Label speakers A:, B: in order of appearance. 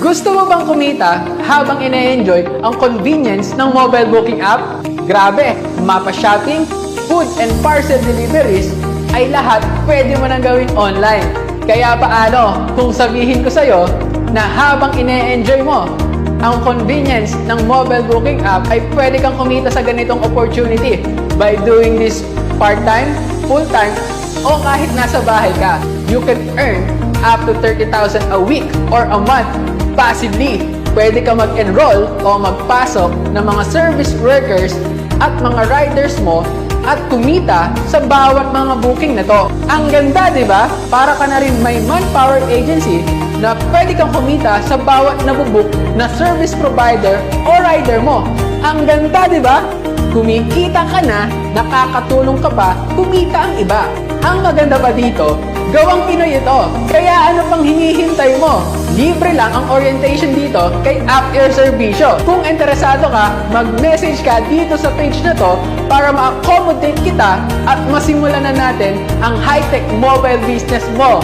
A: Gusto mo bang kumita habang ine-enjoy ang convenience ng mobile booking app? Grabe! Mapa shopping, food and parcel deliveries ay lahat pwede mo nang gawin online. Kaya paano kung sabihin ko sa'yo na habang ine-enjoy mo ang convenience ng mobile booking app ay pwede kang kumita sa ganitong opportunity by doing this part-time, full-time, o kahit nasa bahay ka. You can earn up to 30,000 a week or a month passively. Pwede ka mag-enroll o magpasok ng mga service workers at mga riders mo at kumita sa bawat mga booking na to. Ang ganda, di ba? Para ka na rin may manpower agency na pwede kang kumita sa bawat nabubook na service provider o rider mo. Ang ganda, di ba? Kumikita ka na, nakakatulong ka pa, kumita ang iba. Ang maganda pa dito, gawang Pinoy ito. Kaya ano pang hinihintay mo? Libre lang ang orientation dito kay App Air Servicio. Kung interesado ka, mag-message ka dito sa page na to para ma-accommodate kita at masimulan na natin ang high-tech mobile business mo.